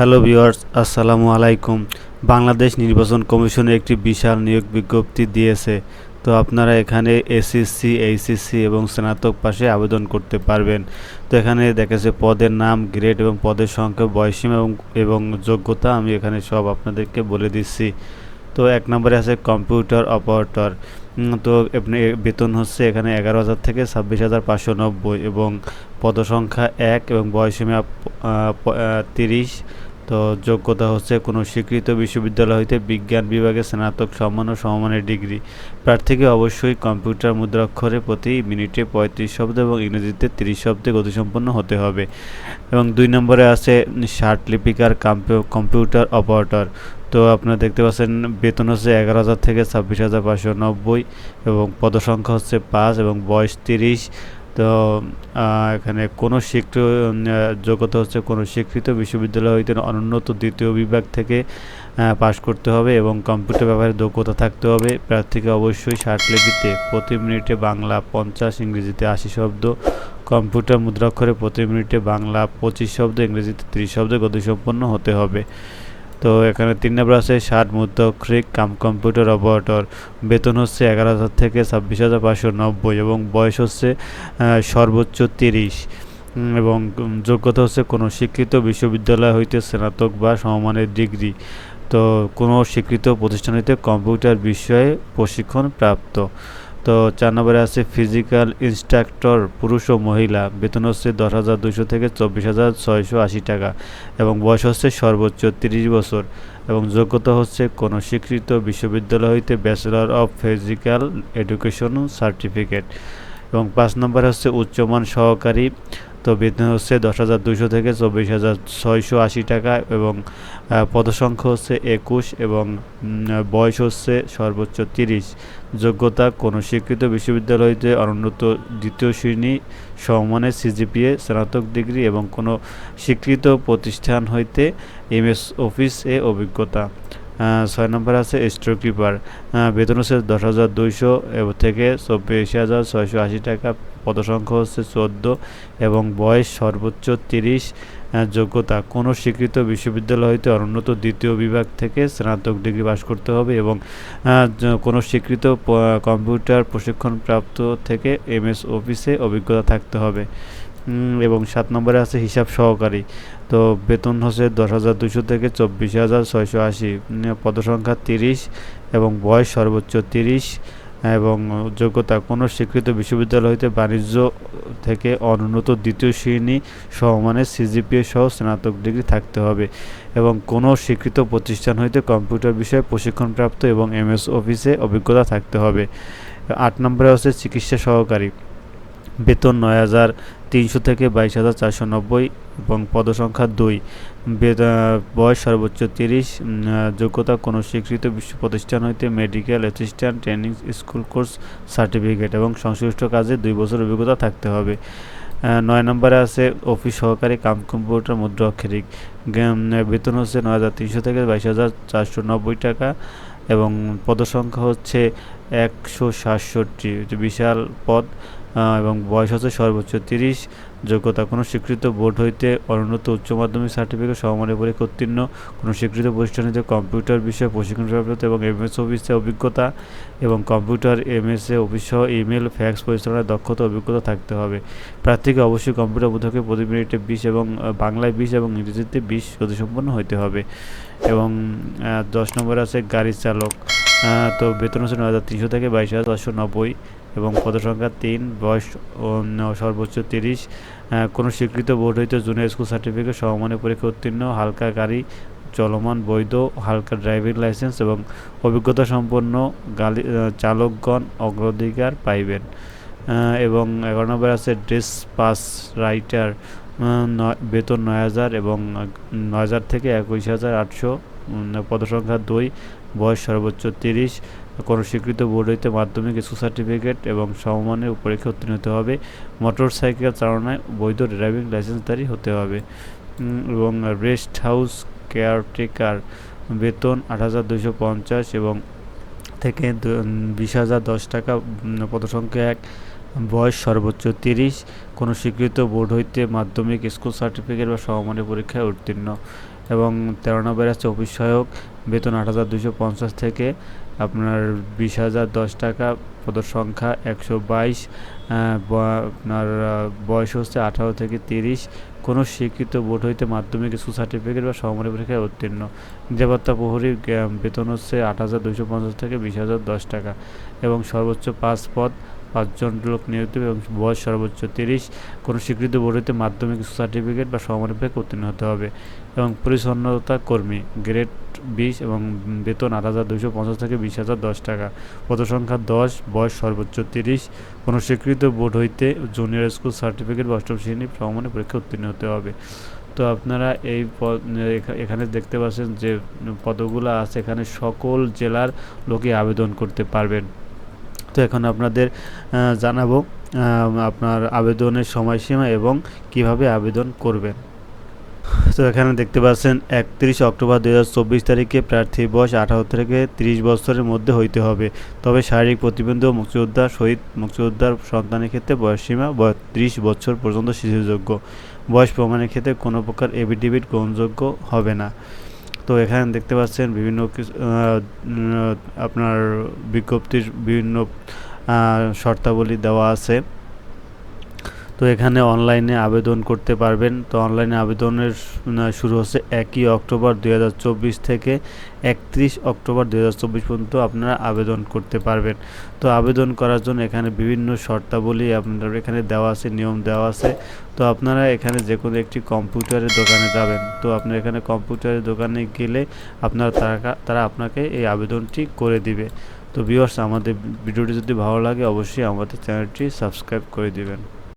Hello viewers, আসসালামু আলাইকুম। বাংলাদেশ নির্বাচন কমিশনের একটি বিশাল নিয়োগ বিজ্ঞপ্তি দিয়েছে। তো আপনারা এখানে এসএসসি, এইচএসসি এবং স্নাতক পাশে আবেদন করতে পারবেন। তো এখানে দেখাচ্ছে পদের নাম, গ্রেড এবং পদের সংখ্যা বয়সীমা এবং এবং যোগ্যতা আমি এখানে সব আপনাদেরকে বলে দিচ্ছি। তো এক নম্বরে আছে কম্পিউটার অপারেটর। তো বেতন হচ্ছে এখানে এগারো হাজার থেকে ছাব্বিশ হাজার পাঁচশো নব্বই এবং পদসংখ্যা এক এবং বয়সীমা তিরিশ। তো যোগ্যতা হচ্ছে কোনো স্বীকৃত বিশ্ববিদ্যালয় হইতে বিজ্ঞান বিভাগে স্নাতক সম্মান ও সমমানের ডিগ্রি। প্রার্থীকে অবশ্যই কম্পিউটার মুদ্রাক্ষরে প্রতি মিনিটে পঁয়ত্রিশ শব্দ এবং ইংরেজিতে তিরিশ শব্দে গতিসম্পন্ন হতে হবে। এবং দুই নম্বরে আছে ষাট লিপিকার কম্পিউটার অপারেটর। তো আপনারা দেখতে পাচ্ছেন, বেতন হচ্ছে এগারো হাজার থেকে ছাব্বিশ হাজার পাঁচশো নব্বই এবং পদসংখ্যা হচ্ছে পাঁচ এবং বয়স তিরিশ। তো এখানে কোনো স্বীকৃত যোগ্যতা হচ্ছে কোনো স্বীকৃত বিশ্ববিদ্যালয় হইতে অনুন্নত দ্বিতীয় বিভাগ থেকে পাশ করতে হবে এবং কম্পিউটার ব্যবহারে দক্ষতা থাকতে হবে। প্রার্থীকে অবশ্যই লিপিতে প্রতি মিনিটে বাংলা পঞ্চাশ, ইংরেজিতে আশি শব্দ, কম্পিউটার মুদ্রাক্ষরে প্রতি মিনিটে বাংলা পঁচিশ শব্দ, ইংরেজিতে ত্রিশ শব্দে গতিসম্পন্ন হতে হবে। তো এখানে তিন নম্বর আছে ষাট মুদ্রাক্ষরিক কাম কম্পিউটার অপারেটর। বেতন হচ্ছে এগারো হাজার থেকে ছাব্বিশ হাজার পাঁচশো নব্বই এবং বয়স হচ্ছে সর্বোচ্চ তিরিশ। এবং যোগ্যতা হচ্ছে কোনো শিক্ষিত বিশ্ববিদ্যালয় হইতে স্নাতক বা সমমানের ডিগ্রি। তো কোনো স্বীকৃত প্রতিষ্ঠান হইতে কম্পিউটার বিষয়ে প্রশিক্ষণ প্রাপ্ত। তো চার নম্বরে আছে ফিজিক্যাল ইনস্ট্রাক্টর পুরুষ ও মহিলা। বেতন হচ্ছে দশ হাজার দুশো থেকে চব্বিশ হাজার ছয়শো আশি টাকা এবং বয়স হচ্ছে সর্বোচ্চ তিরিশ বছর এবং যোগ্যতা হচ্ছে কোনো স্বীকৃত বিশ্ববিদ্যালয় হইতে bachelor of physical education certificate এবং পাঁচ নম্বর হচ্ছে উচ্চমান সহকারী। তো বেতন হচ্ছে দশ হাজার দুশো থেকে চব্বিশ হাজার ছয়শো আশি টাকা এবং পদসংখ্যা হচ্ছে একুশ এবং বয়স হচ্ছে সর্বোচ্চ তিরিশ। যোগ্যতা, কোনো স্বীকৃত বিশ্ববিদ্যালয় হইতে অনুন্নত দ্বিতীয় শ্রেণি, সমমানের সিজিপিএ, স্নাতক ডিগ্রি এবং কোনো স্বীকৃত প্রতিষ্ঠান হইতে এমএস অফিস এ অভিজ্ঞতা। ছয় নম্বর আছে স্টোর কিপার বেতন হচ্ছে দশ হাজার দুইশো থেকে চব্বিশ হাজার ছয়শো আশি টাকা। পদসংখ্যা হচ্ছে চোদ্দ এবং বয়স সর্বোচ্চ তিরিশ। যোগ্যতা, কোনো স্বীকৃত বিশ্ববিদ্যালয় হইতে অনুন্নত দ্বিতীয় বিভাগ থেকে স্নাতক ডিগ্রি পাশ করতে হবে এবং কোনো স্বীকৃত কম্পিউটার প্রশিক্ষণপ্রাপ্ত থেকে এমএস অফিসে অভিজ্ঞতা থাকতে হবে। এবং সাত নম্বরে আছে হিসাব সহকারী। তো বেতন হচ্ছে দশ হাজার দুশো থেকে চব্বিশ হাজার ছয়শো আশি। পদসংখ্যা তিরিশ এবং বয়স সর্বোচ্চ তিরিশ এবং যোগ্যতা কোনো স্বীকৃত বিশ্ববিদ্যালয় হইতে বাণিজ্য থেকে অনুন্নত দ্বিতীয় শ্রেণি সমমানের সিজিপিএ সহ স্নাতক ডিগ্রি থাকতে হবে এবং কোনো স্বীকৃত প্রতিষ্ঠান হইতে কম্পিউটার বিষয়ে প্রশিক্ষণপ্রাপ্ত এবং এমএস অফিসে অভিজ্ঞতা থাকতে হবে। আট নম্বরে হচ্ছে চিকিৎসা সহকারী। বেতন নয় হাজার তিনশো থেকে বাইশ হাজার চারশো নব্বই এবং পদসংখ্যা দুই। বয়স সর্বোচ্চ তিরিশ। যোগ্যতা কোনো স্বীকৃত বিশ্ব প্রতিষ্ঠান হইতে medical assistant, training school course, certificate এবং সংশ্লিষ্ট কাজে দুই বছর অভিজ্ঞতা থাকতে হবে। নয় নম্বরে আছে অফিস সহকারী কাম কম্পিউটার মুদ্রা অক্ষরিক বেতন হচ্ছে নয় হাজার তিনশো থেকে বাইশ হাজার চারশো নব্বই টাকা এবং পদসংখ্যা হচ্ছে একশো সাতষট্টি। বিশাল পদ। এবং বয়স হচ্ছে সর্বোচ্চ তিরিশ। যোগ্যতা, কোনো স্বীকৃত বোর্ড হইতে অনুন্নত উচ্চ মাধ্যমিক সার্টিফিকেট সমমানের পরীক্ষা উত্তীর্ণ, কোনো স্বীকৃত প্রতিষ্ঠান হইতে কম্পিউটার বিষয়ে প্রশিক্ষণপ্রাপ্ত এবং এমএস অফিসে অভিজ্ঞতা এবং কম্পিউটার এমএসএ অফিস সহ ইমেল ফ্যাক্স পরিচালনায় দক্ষতা, অভিজ্ঞতা থাকতে হবে। প্রার্থীকে অবশ্যই কম্পিউটার বোধকে প্রতি মিনিটে বিশ এবং বাংলায় বিশ এবং ইংরেজিতে বিশ গতিসম্পন্ন হইতে হবে। এবং দশ নম্বর আছে গাড়ি চালক। তো বেতন হচ্ছে নয় হাজার তিনশো থেকে বাইশ হাজার চারশো নব্বই এবং পদসংখ্যা তিন, বয়স সর্বোচ্চ তিরিশ। কোনো স্বীকৃত বোর্ড হইতে জুনিয়র স্কুল সার্টিফিকেট, সমমানের পরীক্ষা উত্তীর্ণ, হালকা গাড়ি চলমান, বৈধ, হালকা ড্রাইভিং লাইসেন্স এবং অভিজ্ঞতা সম্পন্ন গাড়ি চালকগণ অগ্রাধিকার পাইবেন। এবং এগারো নম্বর আছে ড্রেস পাস রাইটার বেতন নয় হাজার এবং নয় হাজার থেকে একুশ হাজার আটশো পদসংখ্যা দুই, বয়স সর্বোচ্চ তিরিশ, কোনো স্বীকৃত বোর্ড হইতে মাধ্যমিক স্কুল সার্টিফিকেট এবং সমমানের পরীক্ষা উত্তীর্ণ হতে হবে। মোটর সাইকেল চালনায় বৈধ ড্রাইভিং লাইসেন্সধারী হতে হবে। এবং রেস্ট হাউস কেয়ারটেকার বেতন আট হাজার দুশো পঞ্চাশ এবং থেকে বিশ হাজার দশ টাকা পদসংখ্যা এক বয়স সর্বোচ্চ তিরিশ। কোনো স্বীকৃত বোর্ড হইতে মাধ্যমিক স্কুল সার্টিফিকেট বা সমমানের পরীক্ষায় উত্তীর্ণ এবং তেরো নম্বর আছে অফিস সহায়ক বেতন আট হাজার দুশো পঞ্চাশ থেকে আপনার বিশ হাজার দশ টাকা। পদের সংখ্যা একশো বাইশ। আপনার বয়স হচ্ছে আঠারো থেকে তিরিশ। কোনো স্বীকৃত বোর্ড হইতে মাধ্যমিক স্কুল সার্টিফিকেট বা সমমানের পরীক্ষায় উত্তীর্ণ। নিরাপত্তা প্রহরীর বেতন হচ্ছে আট হাজার দুশো পঞ্চাশ থেকে বিশ হাজার দশ টাকা এবং সর্বোচ্চ পাঁচ পদ পাঁচজন লোক নিয়োজিত এবং বয়স সর্বোচ্চ তিরিশ। কোনো স্বীকৃত বোর্ড হইতে মাধ্যমিক সার্টিফিকেট বা পরীক্ষায় উত্তীর্ণ হতে হবে এবং পরিচ্ছন্নতা কর্মী, গ্রেড বিশ এবং বেতন আট হাজার দুশো পঞ্চাশ থেকে বিশ হাজার দশ টাকা। পদ সংখ্যা দশ, বয়স সর্বোচ্চ তিরিশ। কোনো স্বীকৃত বোর্ড হইতে জুনিয়র স্কুল সার্টিফিকেট বা অষ্টম শ্রেণি সমমানের পরীক্ষা উত্তীর্ণ হতে হবে। তো আপনারা এই এখানে দেখতে পাচ্ছেন যে পদগুলো আছে। এখানে সকল জেলার লোকে আবেদন করতে পারবেন। এখন আপনাদের জানাব আপনার আবেদনের সময়সীমা এবং কীভাবে আবেদন করবেন। তো এখানে দেখতে পাচ্ছেন, একত্রিশ অক্টোবর দু হাজার চব্বিশ তারিখে প্রার্থী বয়স আঠারো থেকে তিরিশ বছরের মধ্যে হইতে হবে। তবে শারীরিক প্রতিবন্ধী ও মুক্তিযোদ্ধা শহীদ মুক্তিযোদ্ধার সন্তানের ক্ষেত্রে বয়সসীমা ত্রিশ বছর পর্যন্ত শিশুযোগ্য। বয়স প্রমাণের ক্ষেত্রে কোনো প্রকার এভিডেভিট গ্রহণযোগ্য হবে না। তো এখানে দেখতে পাচ্ছেন বিভিন্ন আপনার বিজ্ঞপ্তির বিভিন্ন শর্তাবলী দেওয়া আছে। তো এখানে অনলাইনে আবেদন করতে পারবেন। তো অনলাইনে আবেদনের শুরু হচ্ছে একই অক্টোবর দু হাজার চব্বিশ থেকে একত্রিশ অক্টোবর দু হাজার চব্বিশ পর্যন্ত আপনারা আবেদন করতে পারবেন। তো আবেদন করার জন্য এখানে বিভিন্ন শর্তাবলী আপনার এখানে দেওয়া আছে, নিয়ম দেওয়া আছে। তো আপনারা এখানে যে কোনো একটি কম্পিউটারের দোকানে যাবেন। তো আপনার এখানে কম্পিউটারের দোকানে গেলে আপনার তারা তারা আপনাকে এই আবেদনটি করে দিবে। তো ভিউয়ার্স আমাদের ভিডিওটি যদি ভালো লাগে, অবশ্যই আমাদের চ্যানেলটি সাবস্ক্রাইব করে দিবেন।